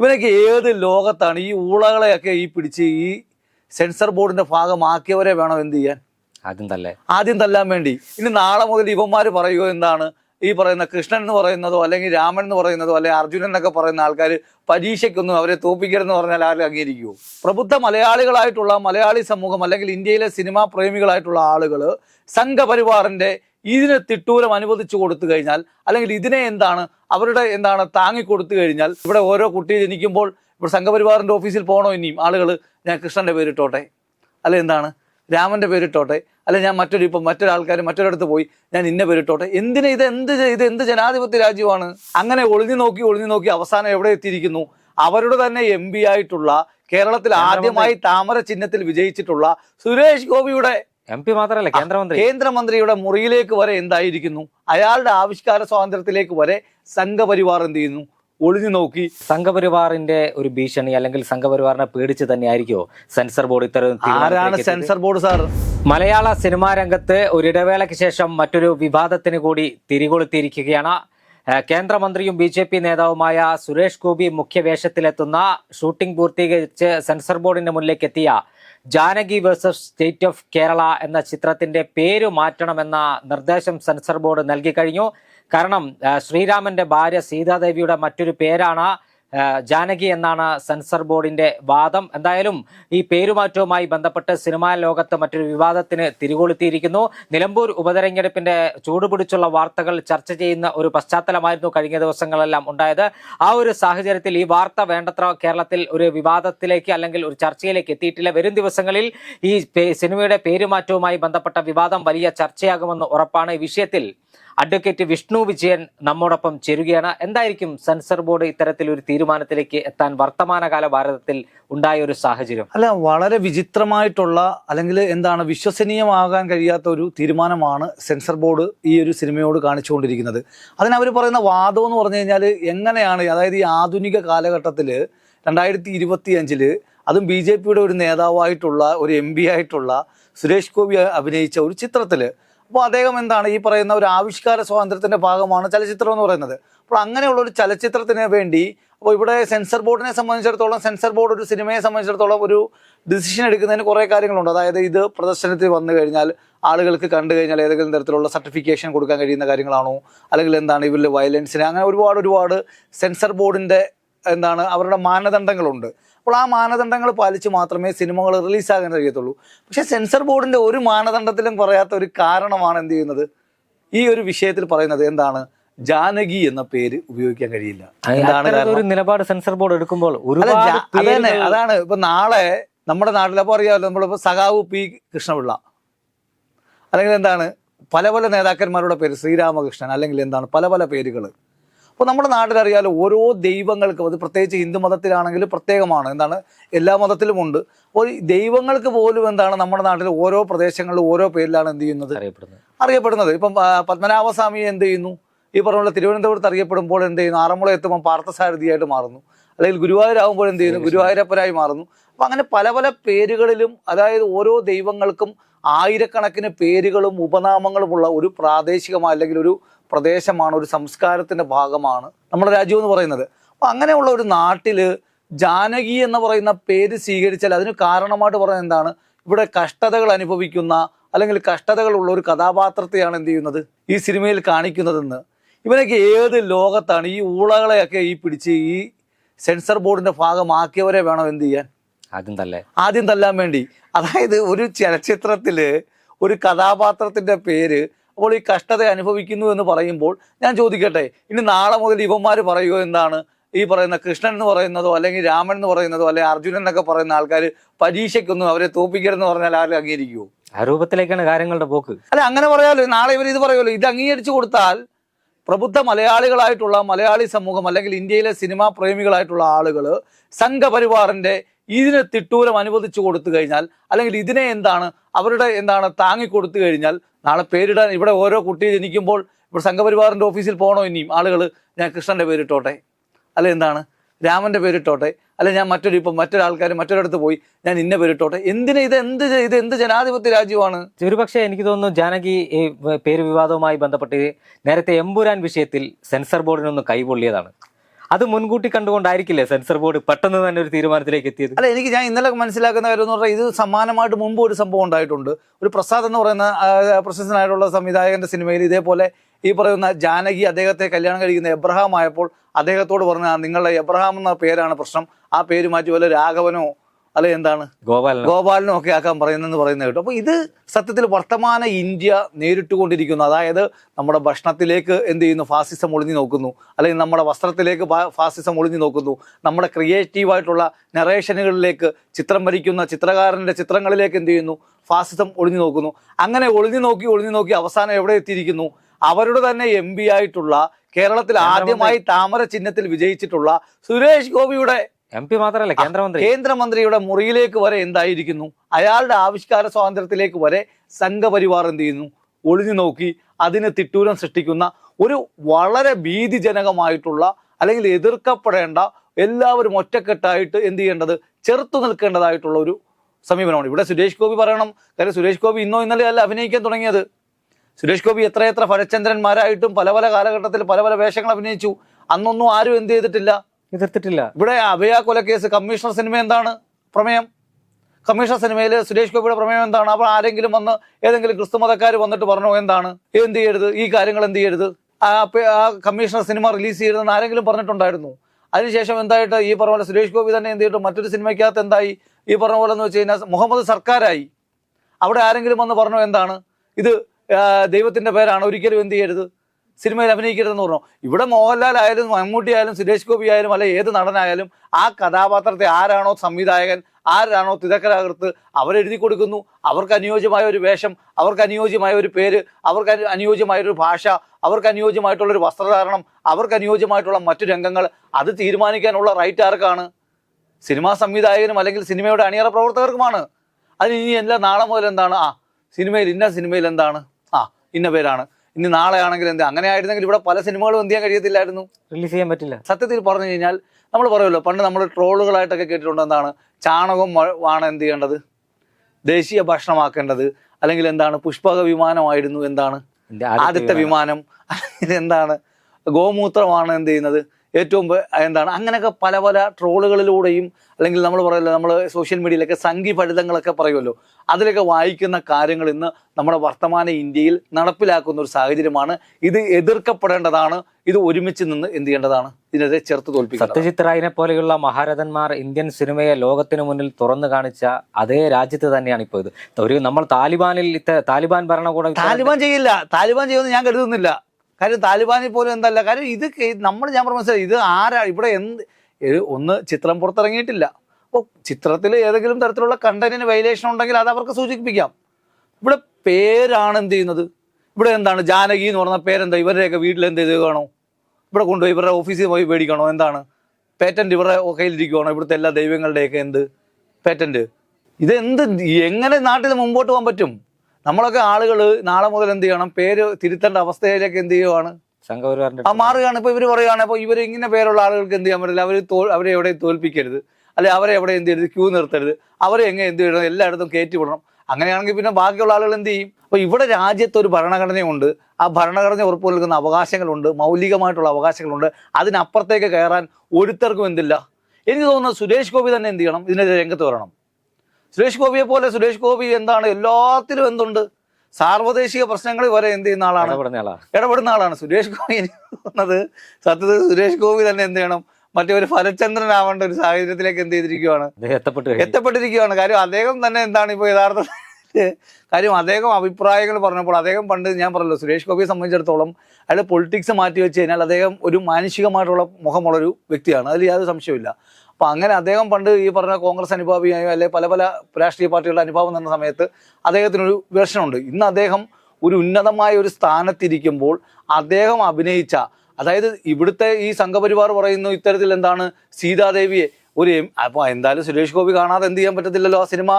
ഇവനൊക്കെ ഏത് ലോകത്താണ് ഈ ഊളകളെയൊക്കെ ഈ പിടിച്ച് ഈ സെൻസർ ബോർഡിന്റെ ഭാഗമാക്കിയവരെ വേണം എന്ത് ചെയ്യാൻ? ആദ്യം തല്ലേ ആദ്യം തല്ലാൻ വേണ്ടി. ഇനി നാളെ മുതൽ ഇവന്മാർ പറയുക എന്താണ്? ഈ പറയുന്ന കൃഷ്ണൻ എന്ന് പറയുന്നതോ അല്ലെങ്കിൽ രാമൻ എന്ന് പറയുന്നതോ അല്ലെങ്കിൽ അർജുനൻ എന്നൊക്കെ പറയുന്ന ആൾക്കാർ പരീക്ഷയ്ക്കൊന്നും അവരെ തോപ്പിക്കരുതെന്ന് പറഞ്ഞാൽ ആരും അംഗീകരിക്കുമോ പ്രബുദ്ധ മലയാളികളായിട്ടുള്ള മലയാളി സമൂഹം അല്ലെങ്കിൽ ഇന്ത്യയിലെ സിനിമാ പ്രേമികളായിട്ടുള്ള ആളുകൾ സംഘപരിവാറിന്റെ ഇതിന് തിട്ടൂരം അനുവദിച്ചു കൊടുത്തു കഴിഞ്ഞാൽ അല്ലെങ്കിൽ ഇതിനെ എന്താണ് അവരുടെ എന്താണ് താങ്ങി കൊടുത്തു കഴിഞ്ഞാൽ ഇവിടെ ഓരോ കുട്ടി ജനിക്കുമ്പോൾ ഇവിടെ സംഘപരിവാറിന്റെ ഓഫീസിൽ പോകണോ ഇനിയും? ആളുകൾ ഞാൻ കൃഷ്ണന്റെ പേരിട്ടോട്ടെ അല്ലെ എന്താണ്? രാമന്റെ പേരിട്ടോട്ടെ അല്ലെ ഞാൻ മറ്റൊരു ഇപ്പം മറ്റൊരാൾക്കാർ മറ്റൊരിടത്ത് പോയി ഞാൻ ഇന്ന പേരിട്ടോട്ടെ എന്തിന് ഇത് എന്ത് ഇത് എന്ത് ജനാധിപത്യ രാജ്യമാണ്? അങ്ങനെ ഒളിഞ്ഞു നോക്കി ഒളിഞ്ഞു നോക്കി അവസാനം എവിടെ എത്തിയിരിക്കുന്നു? അവരുടെ തന്നെ എം ആയിട്ടുള്ള കേരളത്തിൽ ആദ്യമായി താമര ചിഹ്നത്തിൽ വിജയിച്ചിട്ടുള്ള സുരേഷ് ഗോപിയുടെ എം പി മാത്രമല്ല കേന്ദ്രമന്ത്രി. കേന്ദ്രമന്ത്രിയുടെ മുറിയിലേക്ക് വരെ എന്തായിരിക്കുന്നു? അയാളുടെ ആവിഷ്കാര സ്വാതന്ത്ര്യത്തിലേക്ക് വരെ സംഘപരിവാർ എന്ത് ചെയ്യുന്നു? ഒളിഞ്ഞു നോക്കി. സംഘപരിവാറിന്റെ ഒരു ഭീഷണി അല്ലെങ്കിൽ സംഘപരിവാറിനെ പേടിച്ച് തന്നെയായിരിക്കോ സെൻസർ ബോർഡ് ഇത്തരം ആരാണ് സെൻസർ ബോർഡ് സാർ? മലയാള സിനിമാ രംഗത്ത് ഒരിടവേളയ്ക്ക് ശേഷം മറ്റൊരു വിവാദത്തിന് കൂടി തിരികൊളുത്തിയിരിക്കുകയാണ്. കേന്ദ്രമന്ത്രിയും ബി ജെ പി നേതാവുമായ സുരേഷ് ഗോപി മുഖ്യവേഷത്തിലെത്തുന്ന ഷൂട്ടിംഗ് പൂർത്തീകരിച്ച് സെൻസർ ബോർഡിന്റെ മുന്നിലേക്ക് എത്തിയ Janaki versus state of Kerala എന്ന ചിത്രത്തിന്റെ പേര് മാറ്റണമെന്ന നിർദ്ദേശം സെൻസർ ബോർഡ് നൽകി കഴിഞ്ഞു. കാരണം ശ്രീരാമന്റെ ഭാര്യ സീതാദേവിയുടെ മറ്റൊരു പേരാണ് ജാനകി എന്നാണ് സെൻസർ ബോർഡിന്റെ വാദം. എന്തായാലും ഈ പേരുമാറ്റവുമായി ബന്ധപ്പെട്ട് സിനിമാ ലോകത്ത് മറ്റൊരു വിവാദത്തിന് തിരികൊളുത്തിയിരിക്കുന്നു. നിലമ്പൂർ ഉപതെരഞ്ഞെടുപ്പിന്റെ ചൂടുപിടിച്ചുള്ള വാർത്തകൾ ചർച്ച ചെയ്യുന്ന ഒരു പശ്ചാത്തലമായിരുന്നു കഴിഞ്ഞ ദിവസങ്ങളെല്ലാം ഉണ്ടായത്. ആ ഒരു സാഹചര്യത്തിൽ ഈ വാർത്ത വേണ്ടത്ര കേരളത്തിൽ ഒരു വിവാദത്തിലേക്ക് അല്ലെങ്കിൽ ഒരു ചർച്ചയിലേക്ക് എത്തിയിട്ടില്ല. വരും ദിവസങ്ങളിൽ ഈ സിനിമയുടെ പേരുമാറ്റവുമായി ബന്ധപ്പെട്ട വിവാദം വലിയ ചർച്ചയാകുമെന്ന് ഉറപ്പാണ്. ഈ വിഷയത്തിൽ അഡ്വക്കേറ്റ് വിഷ്ണു വിജയൻ നമ്മോടൊപ്പം ചേരുകയാണ്. എന്തായിരിക്കും സെൻസർ ബോർഡ് ഇത്തരത്തിൽ ഒരു തീരുമാനത്തിലേക്ക് എത്താൻ വർത്തമാനകാല ഭാരതത്തിൽ ഉണ്ടായ ഒരു സാഹചര്യം? അല്ല വളരെ വിചിത്രമായിട്ടുള്ള അല്ലെങ്കിൽ എന്താണ് വിശ്വസനീയമാകാൻ കഴിയാത്ത ഒരു തീരുമാനമാണ് സെൻസർ ബോർഡ് ഈ ഒരു സിനിമയോട് കാണിച്ചുകൊണ്ടിരിക്കുന്നത്. അതിനവർ പറയുന്ന വാദം എന്ന് പറഞ്ഞു കഴിഞ്ഞാൽ എങ്ങനെയാണ് അതായത് ഈ ആധുനിക കാലഘട്ടത്തിൽ രണ്ടായിരത്തി ഇരുപത്തി അഞ്ചിൽ അതും ബി ജെ പിയുടെ ഒരു നേതാവായിട്ടുള്ള ഒരു എം പി ആയിട്ടുള്ള സുരേഷ് ഗോപി അഭിനയിച്ച ഒരു ചിത്രത്തിൽ അപ്പോൾ അദ്ദേഹം എന്താണ് ഈ പറയുന്ന ഒരു ആവിഷ്കാര സ്വാതന്ത്ര്യത്തിന്റെ ഭാഗമാണ് ചലച്ചിത്രം എന്ന് പറയുന്നത്. അപ്പോൾ അങ്ങനെയുള്ള ഒരു ചലച്ചിത്രത്തിന് വേണ്ടി അപ്പോൾ ഇവിടെ സെൻസർ ബോർഡിനെ സംബന്ധിച്ചിടത്തോളം സെൻസർ ബോർഡ് ഒരു സിനിമയെ സംബന്ധിച്ചിടത്തോളം ഒരു ഡിസിഷൻ എടുക്കുന്നതിന് കുറേ കാര്യങ്ങളുണ്ട്. അതായത് ഇത് പ്രദർശനത്തിൽ വന്നു കഴിഞ്ഞാൽ ആളുകൾക്ക് കണ്ടു കഴിഞ്ഞാൽ ഏതെങ്കിലും തരത്തിലുള്ള സർട്ടിഫിക്കേഷൻ കൊടുക്കാൻ കഴിയുന്ന കാര്യങ്ങളാണോ? അല്ലെങ്കിൽ എന്താണ് ഇവരിൽ വയലൻസിന് അങ്ങനെ ഒരുപാട് ഒരുപാട് സെൻസർ ബോർഡിന്റെ എന്താണ് അവരുടെ മാനദണ്ഡങ്ങളുണ്ട്. അപ്പോൾ ആ മാനദണ്ഡങ്ങൾ പാലിച്ച് മാത്രമേ സിനിമകൾ റിലീസാകാൻ കഴിയത്തുള്ളൂ. പക്ഷേ സെൻസർ ബോർഡിന്റെ ഒരു മാനദണ്ഡത്തിലും പറയാത്ത ഒരു കാരണമാണ് എന്ത് ചെയ്യുന്നത്? ഈ ഒരു വിഷയത്തിൽ പറയുന്നത് എന്താണ്? ജാനകി എന്ന പേര് ഉപയോഗിക്കാൻ കഴിയില്ല. എന്താണ് ഒരു നിലപാട് സെൻസർ ബോർഡ് എടുക്കുമ്പോൾ അതന്നെ അതാണ്. ഇപ്പൊ നാളെ നമ്മുടെ നാട്ടിൽ അപ്പോൾ അറിയാമല്ലോ നമ്മളിപ്പോ സഖാവ് പി കൃഷ്ണപിള്ള. അല്ലെങ്കിൽ എന്താണ്? പല പല നേതാക്കന്മാരുടെ പേര് ശ്രീരാമകൃഷ്ണൻ അല്ലെങ്കിൽ എന്താണ്? പല പല പേരുകൾ അപ്പോൾ നമ്മുടെ നാട്ടിലറിയാലോ ഓരോ ദൈവങ്ങൾക്കും അത് പ്രത്യേകിച്ച് ഹിന്ദു മതത്തിലാണെങ്കിലും പ്രത്യേകമാണ്. എന്താണ്? എല്ലാ മതത്തിലും ഉണ്ട്. ഒരു ദൈവങ്ങൾക്ക് പോലും എന്താണ് നമ്മുടെ നാട്ടിൽ ഓരോ പ്രദേശങ്ങളിലും ഓരോ പേരിലാണ് എന്ത് ചെയ്യുന്നത്? അറിയപ്പെടുന്നത്. ഇപ്പം പത്മനാഭസ്വാമി എന്ത് ചെയ്യുന്നു? ഈ പറഞ്ഞ പോലെ തിരുവനന്തപുരത്ത് അറിയപ്പെടുമ്പോൾ എന്ത് ചെയ്യുന്നു? ആറന്മുള എത്തുമ്പോൾ പാർത്ഥസാരഥിയായിട്ട് മാറുന്നു. അല്ലെങ്കിൽ ഗുരുവായൂരാകുമ്പോൾ എന്ത് ചെയ്യുന്നു? ഗുരുവായൂരപ്പനായി മാറുന്നു. അപ്പം അങ്ങനെ പല പല പേരുകളിലും അതായത് ഓരോ ദൈവങ്ങൾക്കും ആയിരക്കണക്കിന് പേരുകളും ഉപനാമങ്ങളുമുള്ള ഒരു പ്രാദേശികമായ അല്ലെങ്കിൽ ഒരു പ്രദേശമാണ് ഒരു സംസ്കാരത്തിന്റെ ഭാഗമാണ് നമ്മുടെ രാജ്യം എന്ന് പറയുന്നത്. അപ്പം അങ്ങനെയുള്ള ഒരു നാട്ടിൽ ജാനകി എന്ന് പറയുന്ന പേര് സ്വീകരിച്ചാൽ അതിന് കാരണമായിട്ട് പറയുന്നത് എന്താണ്? ഇവിടെ കഷ്ടതകൾ അനുഭവിക്കുന്ന അല്ലെങ്കിൽ കഷ്ടതകളുള്ള ഒരു കഥാപാത്രത്തെയാണ് എന്ത് ചെയ്യുന്നത്? ഈ സിനിമയിൽ കാണിക്കുന്നതെന്ന്. ഇവനൊക്കെ ഏത് ലോകത്താണ്? ഈ ഊളകളെയൊക്കെ ഈ പിടിച്ച് ഈ സെൻസർ ബോർഡിന്റെ ഭാഗമാക്കിയവരെ വേണം എന്ത് ചെയ്യാൻ? ആദ്യം തല്ലേ? ആദ്യം തല്ലാൻ വേണ്ടി. അതായത് ഒരു ചലച്ചിത്രത്തിൽ ഒരു കഥാപാത്രത്തിന്റെ പേര് അപ്പോൾ ഈ കഷ്ടത അനുഭവിക്കുന്നു എന്ന് പറയുമ്പോൾ ഞാൻ ചോദിക്കട്ടെ ഇനി നാളെ മുതൽ ഇവന്മാർ പറയുക എന്താണ്? ഈ പറയുന്ന കൃഷ്ണൻ എന്ന് പറയുന്നതോ അല്ലെങ്കിൽ രാമൻ എന്ന് പറയുന്നതോ അല്ലെങ്കിൽ അർജുനൻ എന്നൊക്കെ പറയുന്ന ആൾക്കാർ പരീക്ഷയ്ക്കൊന്നും അവരെ തോപ്പിക്കരുതെന്ന് പറഞ്ഞാൽ ആരും അംഗീകരിക്കുമോ ആ രൂപത്തിലേക്കാണ് കാര്യങ്ങളുടെ പോക്ക്. അല്ല അങ്ങനെ പറയാലോ നാളെ ഇവർ ഇത് പറയുമല്ലോ ഇത് അംഗീകരിച്ചു കൊടുത്താൽ പ്രബുദ്ധ മലയാളികളായിട്ടുള്ള മലയാളി സമൂഹം അല്ലെങ്കിൽ ഇന്ത്യയിലെ സിനിമാ പ്രേമികളായിട്ടുള്ള ആളുകൾ സംഘപരിവാറിന്റെ ഇതിന് തിട്ടൂരം അനുവദിച്ചു കൊടുത്തു കഴിഞ്ഞാൽ അല്ലെങ്കിൽ ഇതിനെ എന്താണ് അവരുടെ എന്താണ് താങ്ങി കൊടുത്തു കഴിഞ്ഞാൽ നാളെ പേരിടാൻ ഇവിടെ ഓരോ കുട്ടി ജനിക്കുമ്പോൾ ഇവിടെ സംഘപരിവാറിന്റെ ഓഫീസിൽ പോകണോ ഇനിയും ആളുകൾ ഞാൻ കൃഷ്ണന്റെ പേരിട്ടോട്ടെ അല്ല എന്താണ്? രാമന്റെ പേരിട്ടോട്ടെ അല്ല ഞാൻ മറ്റൊരു ഇപ്പം മറ്റൊരാൾക്കാർ മറ്റൊരിടത്ത് പോയി ഞാൻ ഇന്ന പേരിട്ടോട്ടെ എന്തിനാ ഇത് എന്ത് ഇത് എന്ത് ജനാധിപത്യ രാജ്യമാണ്? ഒരുപക്ഷെ എനിക്ക് തോന്നുന്നു ജാനകി ഈ പേര് വിവാദവുമായി ബന്ധപ്പെട്ട് നേരത്തെ എമ്പുരാൻ വിഷയത്തിൽ സെൻസർ ബോർഡിനൊന്ന് കൈപൊള്ളിയതാണ് അത് മുൻകൂട്ടി കണ്ടുകൊണ്ടായിരിക്കില്ലേ സെൻസർ ബോർഡ് പെട്ടെന്ന് തന്നെ ഒരു തീരുമാനത്തിലേക്ക് എത്തിയത്? അല്ല എനിക്ക് ഞാൻ ഇന്നലെ മനസ്സിലാക്കുന്ന കാര്യം എന്ന് പറഞ്ഞാൽ ഇത് സമാനമായിട്ട് മുമ്പ് ഒരു സംഭവം ഉണ്ടായിട്ടുണ്ട്. ഒരു പ്രസാദ് എന്ന് പറയുന്ന പ്രശസ്തനായിട്ടുള്ള സംവിധായകന്റെ സിനിമയിൽ ഇതേപോലെ ഈ പറയുന്ന ജാനകി അദ്ദേഹത്തെ കല്യാണം കഴിക്കുന്ന എബ്രഹാം ആയപ്പോൾ അദ്ദേഹത്തോട് പറഞ്ഞ നിങ്ങളുടെ എബ്രഹാം എന്ന പേരാണ് പ്രശ്നം. ആ പേര് മാറ്റി വല്ല രാഘവനോ അല്ലെ എന്താണ്? ഗോപാലൻ ഗോപാലനും ഒക്കെ ആക്കാൻ പറയുന്നെന്ന് പറയുന്നത് കേട്ടോ. അപ്പോൾ ഇത് സത്യത്തിൽ വർത്തമാന ഇന്ത്യ നേരിട്ടുകൊണ്ടിരിക്കുന്നു. അതായത് നമ്മുടെ ഭക്ഷണത്തിലേക്ക് എന്ത് ചെയ്യുന്നു? ഫാസിസം ഒളിഞ്ഞു നോക്കുന്നു. അല്ലെങ്കിൽ നമ്മുടെ വസ്ത്രത്തിലേക്ക് ഫാസിസം ഒളിഞ്ഞു നോക്കുന്നു. നമ്മുടെ ക്രിയേറ്റീവായിട്ടുള്ള നറേഷനുകളിലേക്ക് ചിത്രം വരയ്ക്കുന്ന ചിത്രകാരന്റെ ചിത്രങ്ങളിലേക്ക് എന്ത് ചെയ്യുന്നു? ഫാസിസം ഒളിഞ്ഞു നോക്കുന്നു. അങ്ങനെ ഒളിഞ്ഞു നോക്കി ഒളിഞ്ഞു നോക്കി അവസാനം എവിടെ എത്തിയിരിക്കുന്നു? അവരുടെ തന്നെ എം ആയിട്ടുള്ള കേരളത്തിൽ ആദ്യമായി താമര ചിഹ്നത്തിൽ വിജയിച്ചിട്ടുള്ള സുരേഷ് ഗോപിയുടെ എം പി മാത്രമല്ല കേന്ദ്രമന്ത്രി. കേന്ദ്രമന്ത്രിയുടെ മുറിയിലേക്ക് വരെ എന്തായിരിക്കുന്നു? അയാളുടെ ആവിഷ്കാര സ്വാതന്ത്ര്യത്തിലേക്ക് വരെ സംഘപരിവാർ എന്ത് ചെയ്യുന്നു? ഒളിഞ്ഞു നോക്കി അതിന് തിട്ടൂരം സൃഷ്ടിക്കുന്ന ഒരു വളരെ ഭീതിജനകമായിട്ടുള്ള അല്ലെങ്കിൽ എതിർക്കപ്പെടേണ്ട എല്ലാവരും ഒറ്റക്കെട്ടായിട്ട് എന്ത് ചെയ്യേണ്ടത്? ചെറുത്തു നിൽക്കേണ്ടതായിട്ടുള്ള ഒരു സമീപനമാണ്. ഇവിടെ സുരേഷ് ഗോപി പറയണം. കാര്യം സുരേഷ് ഗോപി ഇന്നോ ഇന്നലെ അല്ല അഭിനയിക്കാൻ തുടങ്ങിയത്. സുരേഷ് ഗോപി എത്രയെത്ര ഫലചന്ദ്രന്മാരായിട്ടും പല പല കാലഘട്ടത്തിൽ പല പല വേഷങ്ങൾ അഭിനയിച്ചു. അന്നൊന്നും ആരും എന്ത് ചെയ്തിട്ടില്ല. എതിർത്തിട്ടില്ല. ഇവിടെ അഭയ കൊലക്കേസ് കമ്മീഷണർ സിനിമ എന്താണ് പ്രമേയം? കമ്മീഷണർ സിനിമയിൽ സുരേഷ് ഗോപിയുടെ പ്രമേയം എന്താണ്? അപ്പോൾ ആരെങ്കിലും വന്ന് ഏതെങ്കിലും ക്രിസ്തു മതക്കാർ വന്നിട്ട് പറഞ്ഞോ എന്താണ്? എന്ത് ചെയ്യരുത്? ഈ കാര്യങ്ങൾ എന്ത് ചെയ്യരുത്? ആ കമ്മീഷണർ സിനിമ റിലീസ് ചെയ്യരുതെന്ന് ആരെങ്കിലും പറഞ്ഞിട്ടുണ്ടായിരുന്നു? അതിനുശേഷം എന്തായിട്ട് ഈ പറഞ്ഞ പോലെ സുരേഷ് ഗോപി തന്നെ എന്ത് ചെയ്തിട്ട് മറ്റൊരു സിനിമയ്ക്കകത്ത് എന്തായി? ഈ പറഞ്ഞ പോലെ എന്ന് വെച്ച് കഴിഞ്ഞാൽ മുഹമ്മദ് സർക്കാരായി. അവിടെ ആരെങ്കിലും വന്ന് പറഞ്ഞോ എന്താണ്? ഇത് ദൈവത്തിന്റെ പേരാണ്. ഒരിക്കലും എന്ത് ചെയ്യരുത്? സിനിമയിൽ അഭിനയിക്കരുതെന്ന് പറഞ്ഞു. ഇവിടെ മോഹൻലാൽ ആയാലും മമ്മൂട്ടി ആയാലും സുരേഷ് ഗോപി ആയാലും അല്ലെ ഏത് നടനായാലും ആ കഥാപാത്രത്തെ ആരാണോ സംവിധായകൻ ആരാണോ തിരക്കരാകൃത്ത് അവരെഴുതി കൊടുക്കുന്നു. അവർക്ക് അനുയോജ്യമായ ഒരു വേഷം അവർക്ക് അനുയോജ്യമായ ഒരു പേര് അവർക്ക് അനു- അനുയോജ്യമായ ഒരു ഭാഷ അവർക്ക് അനുയോജ്യമായിട്ടുള്ളൊരു വസ്ത്രധാരണം അവർക്ക് അനുയോജ്യമായിട്ടുള്ള മറ്റു രംഗങ്ങൾ അത് തീരുമാനിക്കാനുള്ള റൈറ്റ് ആർക്കാണ്? സിനിമാ സംവിധായകനും അല്ലെങ്കിൽ സിനിമയുടെ അണിയറ പ്രവർത്തകർക്കുമാണ്. അതിന് ഇനി എല്ലാം നാളെ മുതൽ എന്താണ്? ആ സിനിമയിൽ ഇന്ന സിനിമയിൽ എന്താണ്? ആ ഇന്ന പേരാണ്. ഇനി നാളെ ആണെങ്കിൽ എന്താ? അങ്ങനെ ആയിരുന്നെങ്കിൽ ഇവിടെ പല സിനിമകളും എന്ത് ചെയ്യാൻ കഴിയത്തില്ലായിരുന്നു? റിലീസ് ചെയ്യാൻ പറ്റില്ല. സത്യത്തിൽ പറഞ്ഞു കഴിഞ്ഞാൽ നമ്മൾ പറയുമല്ലോ പണ്ട് നമ്മൾ ട്രോളുകളായിട്ടൊക്കെ കേട്ടിട്ടുണ്ട് എന്താണ്? ചാണകം ആണ് എന്ത് ചെയ്യേണ്ടത്? ദേശീയ ഭക്ഷണമാക്കേണ്ടത്. അല്ലെങ്കിൽ എന്താണ്? പുഷ്പക വിമാനമായിരുന്നു എന്താണ്? ആദ്യത്തെ വിമാനം. അല്ലെങ്കിൽ എന്താണ് ഗോമൂത്രമാണ് എന്ത് ചെയ്യുന്നത്? ഏറ്റവും എന്താണ്? അങ്ങനെയൊക്കെ പല പല ട്രോളുകളിലൂടെയും അല്ലെങ്കിൽ നമ്മൾ പറയല്ലോ നമ്മൾ സോഷ്യൽ മീഡിയയിലൊക്കെ സംഘി ഫലിതങ്ങളൊക്കെ പറയുമല്ലോ. അതിലൊക്കെ വായിക്കുന്ന കാര്യങ്ങൾ ഇന്ന് നമ്മുടെ വർത്തമാന ഇന്ത്യയിൽ നടപ്പിലാക്കുന്ന ഒരു സാഹചര്യമാണ്. ഇത് എതിർക്കപ്പെടേണ്ടതാണ്. ഇത് ഒരുമിച്ച് നിന്ന് എന്ത് ചെയ്യേണ്ടതാണ്? ഇതിനെതിരെ ചെറുത്ത് തോൽപ്പിക്കുക സത്യജിത് റായിനെ പോലെയുള്ള മഹാരഥന്മാർ ഇന്ത്യൻ സിനിമയെ ലോകത്തിന് മുന്നിൽ തുറന്നു കാണിച്ച അതേ രാജ്യത്ത് തന്നെയാണ് ഇപ്പോൾ ഇത്. ഒരു നമ്മൾ താലിബാനിൽ താലിബാൻ ഭരണകൂടം താലിബാൻ ചെയ്യില്ല. താലിബാൻ ചെയ്യുമെന്ന് ഞാൻ കരുതുന്നില്ല. കാര്യം താലിബാനിൽ പോലും എന്തല്ല. കാര്യം ഇത് നമ്മൾ ഞാൻ പറഞ്ഞ ഇത് ആരാ ഇവിടെ എന്ത് ഒന്ന് ചിത്രം പുറത്തിറങ്ങിയിട്ടില്ല. അപ്പോൾ ചിത്രത്തിൽ ഏതെങ്കിലും തരത്തിലുള്ള കണ്ടന്റിന് വയലേഷൻ ഉണ്ടെങ്കിൽ അത് അവർക്ക് സൂചിപ്പിക്കാം. ഇവിടെ പേരാണ് എന്ത് ചെയ്യുന്നത്? ഇവിടെ എന്താണ്? ജാനകി എന്ന് പറഞ്ഞ പേരെന്താ? ഇവരുടെയൊക്കെ വീട്ടിൽ എന്ത് ചെയ്തുകയാണോ ഇവിടെ കൊണ്ടുപോയി ഇവരുടെ ഓഫീസിൽ പോയി മേടിക്കണോ എന്താണ്? പേറ്റന്റ് ഇവരുടെ കയ്യിലിരിക്കുവാണോ? ഇവിടുത്തെ എല്ലാ ദൈവങ്ങളുടെയൊക്കെ എന്ത്? പേറ്റന്റ് ഇതെന്ത് എങ്ങനെ നാട്ടിൽ മുമ്പോട്ട് പോകാൻ പറ്റും? നമ്മളൊക്കെ ആളുകൾ നാളെ മുതൽ എന്ത് ചെയ്യണം? പേര് തിരുത്തേണ്ട അവസ്ഥയിലേക്ക് എന്ത് ചെയ്യുവാണ്? ആ മാറുകയാണ്. ഇപ്പൊ ഇവർ പറയുകയാണ് അപ്പൊ ഇവർ ഇങ്ങനെ പേരുള്ള ആളുകൾക്ക് എന്ത് ചെയ്യാൻ പറ്റില്ല. അവർ അവരെ എവിടെ തോൽപ്പിക്കരുത്. അല്ലെ അവരെ എവിടെ എന്ത് ചെയ്യരുത്? ക്യൂ നിർത്തരുത്. അവരെ എങ്ങനെ എന്ത് ചെയ്യണം? എല്ലായിടത്തും കയറ്റി വിടണം. അങ്ങനെയാണെങ്കിൽ പിന്നെ ബാക്കിയുള്ള ആളുകൾ എന്ത് ചെയ്യും? അപ്പൊ ഇവിടെ രാജ്യത്ത് ഒരു ഭരണഘടനയുണ്ട്. ആ ഭരണഘടന ഉറപ്പു നൽകുന്ന അവകാശങ്ങളുണ്ട്. മൗലികമായിട്ടുള്ള അവകാശങ്ങളുണ്ട്. അതിനപ്പുറത്തേക്ക് കയറാൻ ഒരുത്തർക്കും എന്തില്ല. എനിക്ക് തോന്നുന്നത് സുരേഷ് ഗോപി തന്നെ എന്ത് ചെയ്യണം? ഇതിനെതിരെ രംഗത്ത് വരണം. സുരേഷ് ഗോപിയെ പോലെ സുരേഷ് ഗോപി എന്താണ്? എല്ലാത്തിലും എന്തുണ്ട്? സാർവദേശിക പ്രശ്നങ്ങളിൽ വരെ എന്ത് ചെയ്യുന്ന ആളാണ്? ഇടപെടുന്ന ആളാ. ആളാണ് സുരേഷ് ഗോപി. എനിക്ക് തോന്നുന്നത് സത്യത്തിൽ സുരേഷ് ഗോപി തന്നെ എന്ത് ചെയ്യണം? മറ്റേ ഒരു ഫലചന്ദ്രനാവേണ്ട ഒരു സാഹചര്യത്തിലേക്ക് എന്ത് ചെയ്തിരിക്കുകയാണ് എത്തപ്പെട്ടിരിക്കുകയാണ് കാര്യം അദ്ദേഹം തന്നെ എന്താണ് ഇപ്പോൾ യഥാർത്ഥത്തിൽ കാര്യം അദ്ദേഹം അഭിപ്രായങ്ങൾ പറഞ്ഞപ്പോൾ അദ്ദേഹം പണ്ട് ഞാൻ പറഞ്ഞല്ലോ സുരേഷ് ഗോപിയെ സംബന്ധിച്ചിടത്തോളം അയാൾ പൊളിറ്റിക്സ് മാറ്റി വെച്ച് കഴിഞ്ഞാൽ അദ്ദേഹം ഒരു മാനുഷികമായിട്ടുള്ള മുഖമുള്ളൊരു വ്യക്തിയാണ്. അതിൽ യാതൊരു സംശയമില്ല അപ്പോൾ അങ്ങനെ അദ്ദേഹം പണ്ട് ഈ പറഞ്ഞ കോൺഗ്രസ് അനുഭാവിയായോ അല്ലെങ്കിൽ പല പല രാഷ്ട്രീയ പാർട്ടികളുടെ അനുഭാവം നിന്ന സമയത്ത് അദ്ദേഹത്തിനൊരു വേർഷനുണ്ട് ഇന്ന് അദ്ദേഹം ഒരു ഉന്നതമായ ഒരു സ്ഥാനത്തിരിക്കുമ്പോൾ അദ്ദേഹം അഭിനയിച്ച അതായത് ഇവിടുത്തെ ഈ സംഘപരിവാർ പറയുന്നു ഇത്തരത്തിൽ എന്താണ് സീതാദേവിയെ ഒരു അപ്പൊ എന്തായാലും സുരേഷ് ഗോപി കാണാതെ എന്ത് ചെയ്യാൻ പറ്റത്തില്ലല്ലോ ആ സിനിമ?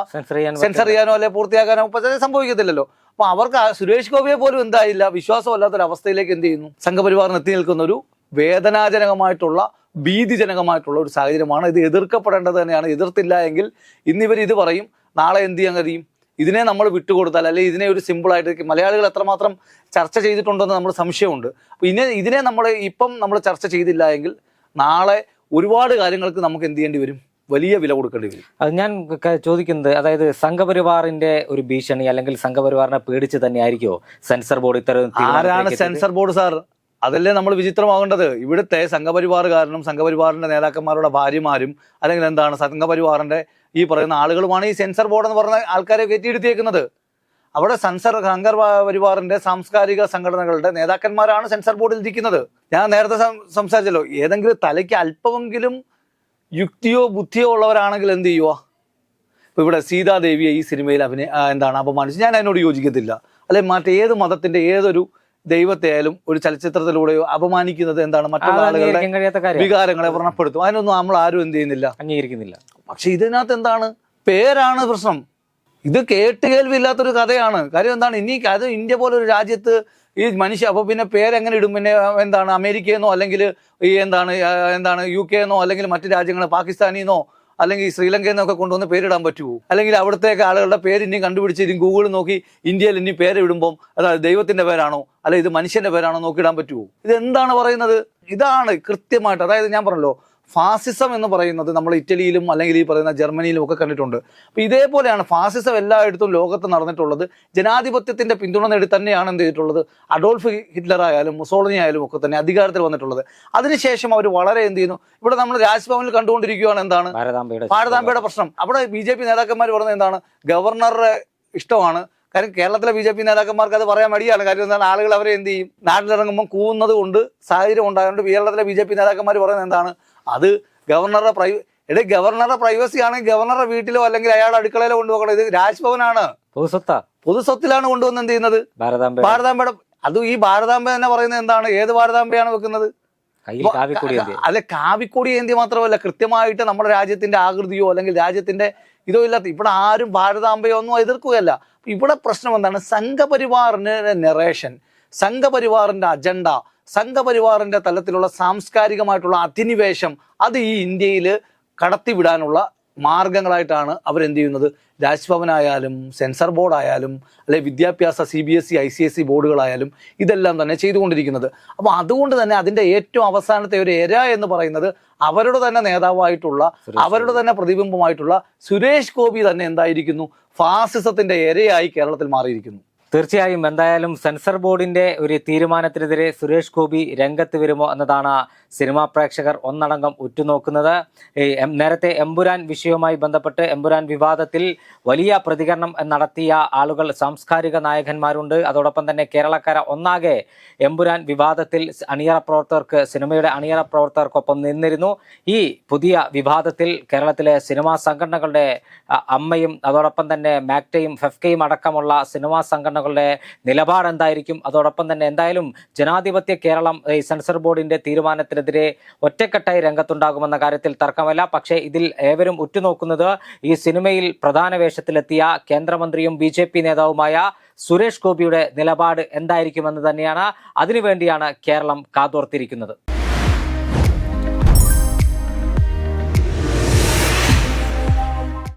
സെൻസർ ചെയ്യാനോ അല്ലെ പൂർത്തിയാക്കാനോ സംഭവിക്കത്തില്ലല്ലോ. അപ്പൊ അവർക്ക് സുരേഷ് ഗോപിയെ പോലും എന്തായില്ല വിശ്വാസമല്ലാത്തൊരവസ്ഥയിലേക്ക് എന്ത് ചെയ്യുന്നു? സംഘപരിവാറിന് എത്തി നിൽക്കുന്ന ഒരു വേദനാജനകമായിട്ടുള്ള ഭീതിജനകമായിട്ടുള്ള ഒരു സാഹചര്യമാണ്. ഇത് എതിർക്കപ്പെടേണ്ടത് തന്നെയാണ്. എതിർത്തില്ല എങ്കിൽ ഇന്നിവർ ഇത് പറയും. നാളെ എന്ത് ചെയ്യാൻ കഴിയും? ഇതിനെ നമ്മൾ വിട്ടുകൊടുത്താൽ അല്ലെങ്കിൽ ഇതിനെ ഒരു സിമ്പിളായിട്ട് മലയാളികൾ എത്രമാത്രം ചർച്ച ചെയ്തിട്ടുണ്ടെന്ന് നമ്മൾ സംശയമുണ്ട്. അപ്പോൾ ഇനി ഇതിനെ നമ്മൾ ഇപ്പം നമ്മൾ ചർച്ച ചെയ്തില്ല എങ്കിൽ നാളെ ഒരുപാട് കാര്യങ്ങൾക്ക് നമുക്ക് എന്ത് ചെയ്യേണ്ടി വരും? വലിയ വില കൊടുക്കേണ്ടി വരും. അത് ഞാൻ ചോദിക്കുന്നത് അതായത് സംഘപരിവാറിന്റെ ഒരു ഭീഷണി അല്ലെങ്കിൽ സംഘപരിവാറിനെ പേടിച്ച് തന്നെയായിരിക്കുമോ സെൻസർ ബോർഡ് ഇത്തരം ആരാണ് സെൻസർ ബോർഡ് സാർ? അതല്ലേ നമ്മൾ വിചിത്രമാകേണ്ടത്? ഇവിടുത്തെ സംഘപരിവാറുകാരനും സംഘപരിവാറിന്റെ നേതാക്കന്മാരുടെ ഭാര്യമാരും അല്ലെങ്കിൽ എന്താണ് സംഘപരിവാറിന്റെ ഈ പറയുന്ന ആളുകളുമാണ് ഈ സെൻസർ ബോർഡ് എന്ന് പറഞ്ഞ ആൾക്കാരെ കയറ്റിയെടുത്തിയേക്കുന്നത് അവിടെ സെൻസർ സംഘർ പരിവാറിന്റെ സാംസ്കാരിക സംഘടനകളുടെ നേതാക്കന്മാരാണ് സെൻസർ ബോർഡിൽ ഇരിക്കുന്നത്. ഞാൻ നേരത്തെ സംസാരിച്ചല്ലോ ഏതെങ്കിലും തലയ്ക്ക് അല്പമെങ്കിലും യുക്തിയോ ബുദ്ധിയോ ഉള്ളവരാണെങ്കിൽ എന്ത് ചെയ്യുക ഇപ്പൊ ഇവിടെ സീതാദേവിയെ ഈ സിനിമയിൽ അഭിനയ എന്താണ് അപമാനിച്ചു ഞാൻ അതിനോട് യോജിക്കത്തില്ല. അല്ലെ മറ്റേത് മതത്തിന്റെ ഏതൊരു ദൈവത്തെ ആയാലും ഒരു ചലച്ചിത്രത്തിലൂടെയോ അപമാനിക്കുന്നത് എന്താണ്? മറ്റുള്ള ആളുകളുടെ വികാരങ്ങളെ വ്രണപ്പെടുത്തും. അതിനൊന്നും നമ്മൾ ആരും എന്ത് ചെയ്യുന്നില്ല. അംഗീകരിക്കുന്നില്ല. പക്ഷെ ഇതിനകത്ത് എന്താണ്? പേരാണ് പ്രശ്നം. ഇത് കേട്ട് കേൾവില്ലാത്തൊരു കഥയാണ്. കാര്യം എന്താണ്? ഇനി അത് ഇന്ത്യ പോലെ ഒരു രാജ്യത്ത് ഈ മനുഷ്യ അപ്പൊ പിന്നെ പേരെങ്ങനെ ഇടും? പിന്നെ എന്താണ്? അമേരിക്കയെന്നോ അല്ലെങ്കിൽ ഈ എന്താണ് എന്താണ് യു കെ എന്നോ അല്ലെങ്കിൽ മറ്റു രാജ്യങ്ങൾ പാകിസ്ഥാനിന്നോ അല്ലെങ്കിൽ ശ്രീലങ്കയിൽ നിന്നൊക്കെ കൊണ്ടുവന്ന് പേരിടാൻ പറ്റുമോ അല്ലെങ്കിൽ അവിടുത്തെ ആളുകളുടെ പേര് ഇനി കണ്ടുപിടിച്ച് ഇനി ഗൂഗിൾ നോക്കി ഇന്ത്യയിൽ ഇനി പേര് ഇടുമ്പോൾ അതായത് ദൈവത്തിന്റെ പേരാണോ? അല്ലെ ഇത് മനുഷ്യന്റെ പേരാണോ നോക്കിയിടാൻ പറ്റുമോ ഇത് എന്താണ് പറയുന്നത്? ഇതാണ് കൃത്യമായിട്ട് അതായത് ഞാൻ പറഞ്ഞല്ലോ ഫാസിസം എന്ന് പറയുന്നത് നമ്മൾ ഇറ്റലിയിലും അല്ലെങ്കിൽ ഈ പറയുന്ന ജർമ്മനിയിലും ഒക്കെ കണ്ടിട്ടുണ്ട്. അപ്പൊ ഇതേപോലെയാണ് ഫാസിസം എല്ലായിടത്തും ലോകത്ത് നടന്നിട്ടുള്ളത്. ജനാധിപത്യത്തിന്റെ പിന്തുണ നേടി തന്നെയാണ് എന്ത് ചെയ്തിട്ടുള്ളത്? അഡോൾഫ് ഹിറ്റ്ലർ ആയാലും മുസോളിനി ആയാലും ഒക്കെ തന്നെ അധികാരത്തിൽ വന്നിട്ടുള്ളത്. അതിനുശേഷം അവർ വളരെ എന്ത് ചെയ്യുന്നു? ഇവിടെ നമ്മൾ രാജ്ഭവനിൽ കണ്ടുകൊണ്ടിരിക്കുകയാണ് എന്താണ്? ഭാരതാംബയുടെ പ്രശ്നം. അവിടെ ബി ജെ പി നേതാക്കന്മാർ പറയുന്നത് എന്താണ്? ഗവർണറുടെ ഇഷ്ടമാണ്. കാര്യം കേരളത്തിലെ ബി ജെ പി നേതാക്കന്മാർക്ക് അത് പറയാൻ മടിയാണ്. കാര്യം എന്താണ്? ആളുകൾ അവരെ എന്ത് ചെയ്യും? നാട്ടിലിറങ്ങുമ്പോൾ കൂവുന്നത് കൊണ്ട് സാഹചര്യം ഉണ്ടായതുകൊണ്ട് കേരളത്തിലെ ബി ജെ പി നേതാക്കന്മാർ പറയുന്നത് എന്താണ്? അത് ഗവർണറുടെ പ്രൈ എടേ ഗവർണറുടെ പ്രൈവസി ആണെങ്കിൽ ഗവർണറുടെ വീട്ടിലോ അല്ലെങ്കിൽ അയാളുടെ അടുക്കളയിലോ കൊണ്ടുപോകണം. ഇത് രാജ്ഭവനാണ്. പൊതുസ്വത്താ. പൊതുസ്വത്തിലാണ് കൊണ്ടുവന്ന് എന്ത് ചെയ്യുന്നത്? ഭാരതാംബ ഭാരതാംബയുടെ അതും ഈ ഭാരതാംബ തന്നെ പറയുന്നത് എന്താണ്? ഏത് ഭാരതാംബയാണ് വെക്കുന്നത്? അല്ലെ കാവിക്കൊടി എന്ത് അല്ല കാവിക്കൊടി ഏന്തി മാത്രമല്ല കൃത്യമായിട്ട് നമ്മുടെ രാജ്യത്തിന്റെ ആകൃതിയോ അല്ലെങ്കിൽ രാജ്യത്തിന്റെ ഇതോ ഇല്ലാത്ത ഇവിടെ ആരും ഭാരതാംബയോ ഒന്നും എതിർക്കുകയല്ല. ഇവിടെ പ്രശ്നം എന്താണ്? സംഘപരിവാറിന്റെ നെറേഷൻ സംഘപരിവാറിന്റെ അജണ്ട സംഘപരിവാറിന്റെ തലത്തിലുള്ള സാംസ്കാരികമായിട്ടുള്ള അധിനിവേശം അത് ഈ ഇന്ത്യയിൽ കടത്തിവിടാനുള്ള മാർഗങ്ങളായിട്ടാണ് അവരെന്ത് ചെയ്യുന്നത്? രാജ്ഭവനായാലും സെൻസർ ബോർഡായാലും അല്ലെ വിദ്യാഭ്യാസ C B S C I C S C ബോർഡുകളായാലും ഇതെല്ലാം തന്നെ ചെയ്തുകൊണ്ടിരിക്കുന്നത്. അപ്പോൾ അതുകൊണ്ട് തന്നെ അതിന്റെ ഏറ്റവും അവസാനത്തെ ഒരു എര എന്ന് പറയുന്നത് അവരുടെ തന്നെ നേതാവായിട്ടുള്ള അവരുടെ തന്നെ പ്രതിബിംബമായിട്ടുള്ള സുരേഷ് ഗോപി തന്നെ എന്തായിരിക്കുന്നു? ഫാസിസത്തിന്റെ എരയായി കേരളത്തിൽ മാറിയിരിക്കുന്നു. തീർച്ചയായും എന്തായാലും സെൻസർ ബോർഡിന്റെ ഒരു തീരുമാനത്തിനെതിരെ സുരേഷ് ഗോപി രംഗത്ത് വരുമോ എന്നതാണ് സിനിമാ പ്രേക്ഷകർ ഒന്നടങ്കം ഉറ്റുനോക്കുന്നത്. നേരത്തെ എമ്പുരാൻ വിഷയവുമായി ബന്ധപ്പെട്ട് എമ്പുരാൻ വിവാദത്തിൽ വലിയ പ്രതികരണം നടത്തിയ ആളുകൾ സാംസ്കാരിക നായകന്മാരുണ്ട്. അതോടൊപ്പം തന്നെ കേരളക്കര ഒന്നാകെ എമ്പുരാൻ വിവാദത്തിൽ അണിയറ പ്രവർത്തകർക്ക് സിനിമയുടെ അണിയറ പ്രവർത്തകർക്കൊപ്പം നിന്നിരുന്നു. ഈ പുതിയ വിവാദത്തിൽ കേരളത്തിലെ സിനിമാ സംഘടനകളുടെ അമ്മയും അതോടൊപ്പം തന്നെ മാക്ടയും ഫെഫ്കയും അടക്കമുള്ള സിനിമാ സംഘടനകളുടെ നിലപാട് എന്തായിരിക്കും? അതോടൊപ്പം തന്നെ എന്തായാലും ജനാധിപത്യ കേരളം ഈ സെൻസർ ബോർഡിന്റെ തീരുമാനത്തിനെതിരെ ഒറ്റക്കെട്ടായി രംഗത്തുണ്ടാകുമെന്ന കാര്യത്തിൽ തർക്കമല്ല. പക്ഷേ ഇതിൽ ഏവരും ഉറ്റുനോക്കുന്നത് ഈ സിനിമയിൽ പ്രധാന വേഷത്തിലെത്തിയ കേന്ദ്രമന്ത്രിയും ബി ജെ പി നേതാവുമായ സുരേഷ് ഗോപിയുടെ നിലപാട് എന്തായിരിക്കുമെന്ന് തന്നെയാണ് അതിനുവേണ്ടിയാണ് കേരളം കാതോർത്തിരിക്കുന്നത്.